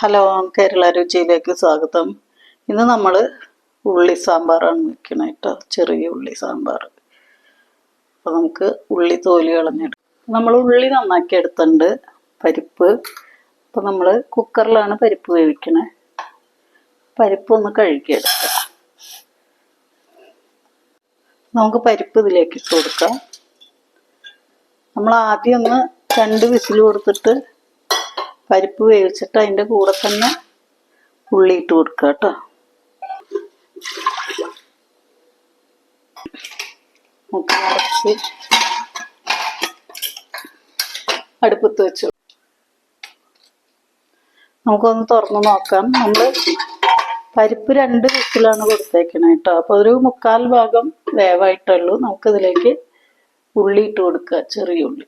Hello Kerala രുചിയിലേക്ക് സ്വാഗതം. ഇന്ന് നമ്മൾ ഉള്ളി സാമ്പാറാണ് വെക്കണേ കേട്ടോ ചെറിയ ഉള്ളി സാമ്പാർ അപ്പോൾ നമുക്ക് ഉള്ളി തോലി കളഞ്ഞെടുക്കും. നമ്മൾ ഉള്ളി നന്നാക്കി എടുത്തിട്ടുണ്ട് പരിപ്പ്. അപ്പോൾ നമ്മൾ കുക്കറിലാണ് പരിപ്പ് വേവിക്കണേ. പരിപ്പ് ഒന്ന് കഴുകിയെടുക്കാം. നമുക്ക് പരിപ്പ് ഇതിലേക്ക് ഇട്ട് കൊടുക്കാം. നമ്മൾ ആദ്യം ഒന്ന് രണ്ട് വിസിൽ കൊടുത്തിട്ട് പരിപ്പ് വേവിച്ചിട്ട് അതിന്റെ കൂടെ തന്നെ ഉള്ളി ഇട്ട് കൊടുക്കുക കേട്ടോ. അടുപ്പത്ത് വെച്ചു. നമുക്കൊന്ന് തുറന്ന് നോക്കാം. നമ്മൾ പരിപ്പ് രണ്ട് വിസിലാണ് കൊടുത്തേക്കണേ കേട്ടോ. അപ്പോൾ ഒരു മുക്കാൽ ഭാഗം വേവായിട്ടുള്ളൂ. നമുക്കിതിലേക്ക് ഉള്ളി ഇട്ട് കൊടുക്കുക ചെറിയ ഉള്ളി.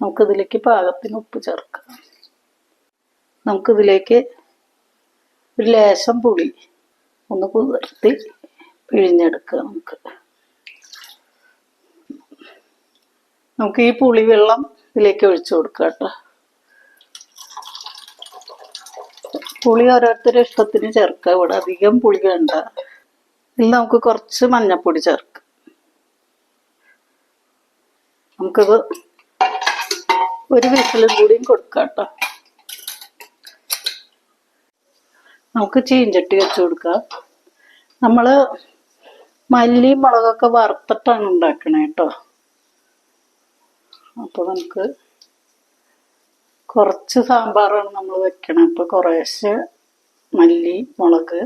നമുക്കിതിലേക്ക് പാകത്തിന് ഉപ്പ് ചേർക്കാം. നമുക്കിതിലേക്ക് ഒരു ലേശം പുളി ഒന്ന് കുതിർത്തി പിഴിഞ്ഞെടുക്കുക നമുക്ക്. നമുക്ക് ഈ പുളി വെള്ളം ഇതിലേക്ക് ഒഴിച്ചു കൊടുക്കുക കേട്ടോ. പുളി ഓരോരുത്തരുടെ ഇഷ്ടത്തിന് ചേർക്കുക. ഇവിടെ അധികം പുളി വേണ്ട. ഇതിൽ നമുക്ക് കുറച്ച് മഞ്ഞപ്പൊടി ചേർക്കാം. നമുക്കിത് ഒരു വിസിലും കൂടിയും കൊടുക്കാം കേട്ടോ നമുക്ക് ചീഞ്ചട്ടി വെച്ച് കൊടുക്കാം. നമ്മൾ മല്ലി മുളകൊക്കെ വറുത്തിട്ടാണ് ഉണ്ടാക്കണേ കേട്ടോ അപ്പോൾ നമുക്ക് കുറച്ച് സാമ്പാറാണ് നമ്മൾ വെക്കണേ. അപ്പോൾ കുറേശ്ശെ മല്ലി മുളക്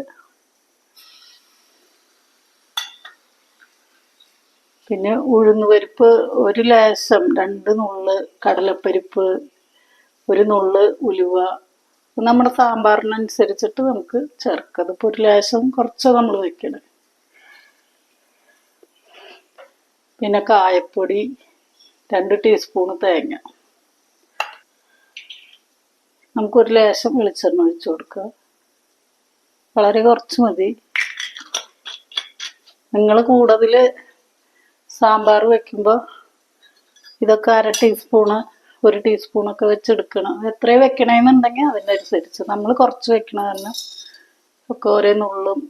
പിന്നെ ഉഴുന്ന് പരിപ്പ് ഒരു ലേശം രണ്ട് നുള്ള് കടലപ്പരിപ്പ് ഒരു നുള്ള് ഉലുവ. നമ്മുടെ സാമ്പാറിനനുസരിച്ചിട്ട് നമുക്ക് ചേർക്കാം. അതിപ്പോൾ ഒരു ലേശം കുറച്ച് നമ്മൾ വെക്കണം. പിന്നെ കായപ്പൊടി രണ്ട് ടീസ്പൂണ് തേങ്ങ. നമുക്കൊരു ലേശം വെളിച്ചെണ്ണ ഒഴിച്ചു കൊടുക്കുക വളരെ കുറച്ച് മതി. നിങ്ങൾ കൂടുതൽ സാമ്പാർ വെക്കുമ്പോൾ ഇതൊക്കെ അര ടീസ്പൂണ് ഒരു ടീസ്പൂണൊക്കെ വെച്ചെടുക്കണം. എത്ര വെക്കണമെന്നുണ്ടെങ്കിൽ അതിനനുസരിച്ച്. നമ്മൾ കുറച്ച് വെക്കണ തന്നെ ഒക്കെ ഓരോ നുള്ളും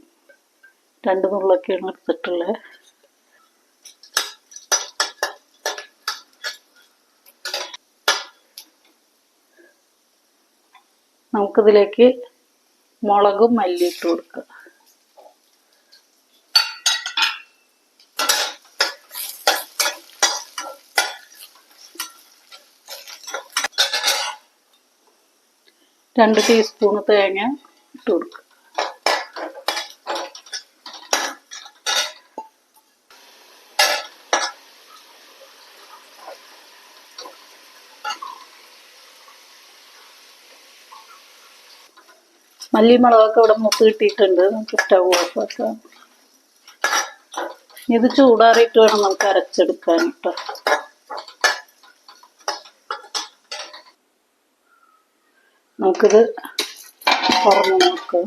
രണ്ട് നുള്ളൊക്കെയാണ് എടുത്തിട്ടുള്ളത് നമുക്കിതിലേക്ക് മുളകും മല്ലി ഇട്ട് കൊടുക്കുക രണ്ട് ടീസ്പൂൺ തേങ്ങ ഇട്ട് കൊടുക്കുക മല്ലി മുളകൊക്കെ ഇവിടെ മുത്ത് കിട്ടിയിട്ടുണ്ട്. നമുക്ക് സ്റ്റവ് ഇത് ചൂടാറിയിട്ട് വേണം നമുക്ക് അരച്ചെടുക്കാൻ കേട്ടോ നമുക്കിത് തുറന്ന് നോക്കാം.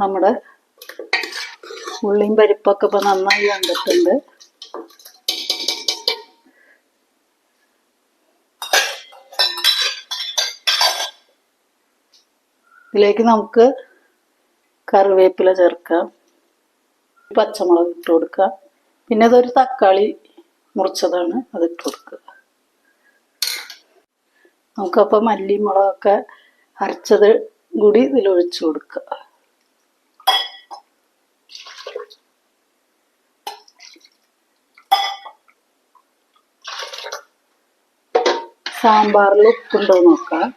നമ്മുടെ ഉള്ളിയും പരിപ്പൊക്കെ ഇപ്പൊ നന്നായി വന്നിട്ടുണ്ട്. ഇതിലേക്ക് നമുക്ക് കറിവേപ്പില ചേർക്കാം. പച്ചമുളക് ഇട്ട് കൊടുക്കുക. പിന്നെ അതൊരു തക്കാളി മുറിച്ചതാണ് അത് ഇട്ട് കൊടുക്കുക. നമുക്കപ്പോൾ മല്ലി മുളകൊക്കെ അരച്ചത് കൂടി ഇതിൽ ഒഴിച്ചു കൊടുക്കുക. സാമ്പാറിൽ ഉപ്പുണ്ടോ നോക്കാം.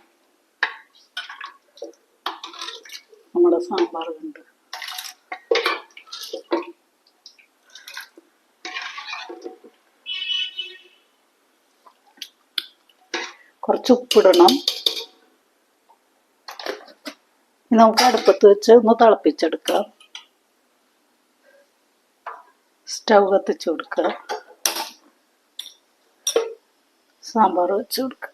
നമ്മുടെ സാമ്പാർ കുറച്ച് ഉപ്പിടണം. നമുക്ക് അടുപ്പത്ത് വെച്ച് ഒന്ന് തിളപ്പിച്ചെടുക്കാം. സ്റ്റൗ കത്തിച്ച് കൊടുക്കുക സാമ്പാർ വെച്ച് കൊടുക്കുക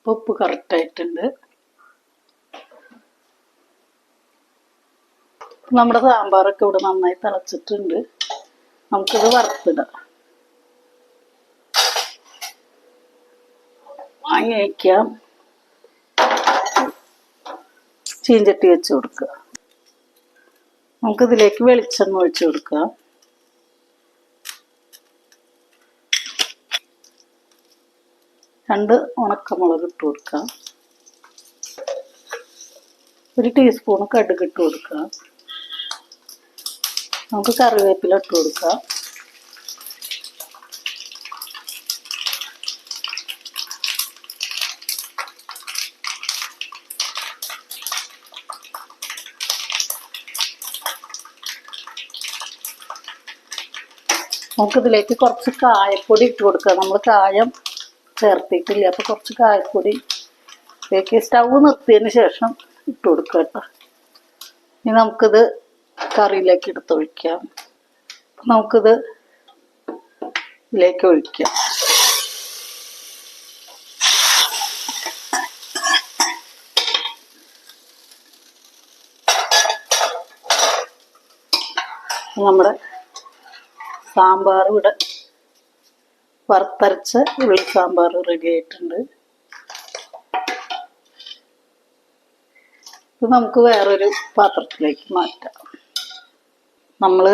ഇപ്പൊ ഉപ്പ് കറക്റ്റായിട്ടുണ്ട് നമ്മുടെ സാമ്പാറൊക്കെ ഇവിടെ നന്നായി തിളച്ചിട്ടുണ്ട്. നമുക്കിത് വറുത്തിടാം. വാങ്ങി വയ്ക്കാം ചീഞ്ചട്ടി വെച്ച് കൊടുക്കുക. നമുക്കിതിലേക്ക് വെളിച്ചെണ്ണ ഒഴിച്ചു കൊടുക്കാം. രണ്ട് ഉണക്കമുളക് ഇട്ട് കൊടുക്കുക. ഒരു ടീസ്പൂൺ കടുക് ഇട്ട് കൊടുക്കുക. നമുക്ക് കറിവേപ്പില ഇട്ട് കൊടുക്കാം നമുക്കിതിലേക്ക് കുറച്ച് കായപ്പൊടി ഇട്ട് കൊടുക്കുക. നമ്മൾ കായം ചേർത്തിട്ടില്ല. അപ്പോൾ കുറച്ച് കായപ്പൊടി ഇതിലേക്ക് സ്റ്റൗ നിർത്തിയതിന് ശേഷം ഇട്ട് കൊടുക്കുക കേട്ടോ. ഇനി നമുക്കിത് കറിയിലേക്ക് എടുത്തൊഴിക്കാം നമുക്കിത് ഇതിലേക്ക് ഒഴിക്കാം. നമ്മുടെ സാമ്പാർ ഇവിടെ വറുത്തരച്ച ഉള്ളി സാമ്പാർ റെഡി ആയിട്ടുണ്ട്. ഇത് നമുക്ക് വേറൊരു പാത്രത്തിലേക്ക് മാറ്റാം. നമ്മൾ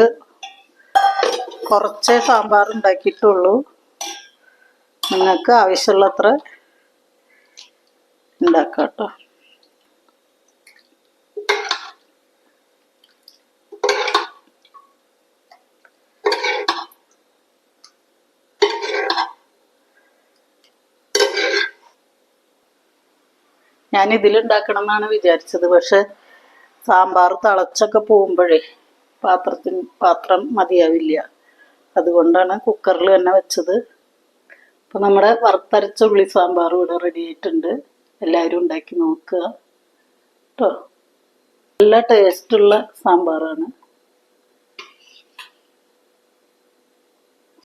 കുറച്ചേ സാമ്പാർ ഉണ്ടാക്കിയിട്ടുള്ളൂ. നിങ്ങൾക്ക് ആവശ്യമുള്ളത്ര ഉണ്ടാക്കാം കേട്ടോ. ഞാൻ ഇതിലുണ്ടാക്കണം എന്നാണ് വിചാരിച്ചത്. പക്ഷെ സാമ്പാർ തിളച്ചൊക്കെ പോകുമ്പോഴേ പാത്രത്തിന് പാത്രം മതിയാവില്ല. അതുകൊണ്ടാണ് കുക്കറിൽ തന്നെ വെച്ചത്. അപ്പം നമ്മുടെ വറുത്തരച്ച ഉള്ളി സാമ്പാർ ഇവിടെ റെഡി ആയിട്ടുണ്ട്. എല്ലാവരും ഉണ്ടാക്കി നോക്കുക. കേട്ടോ നല്ല ടേസ്റ്റുള്ള സാമ്പാറാണ്.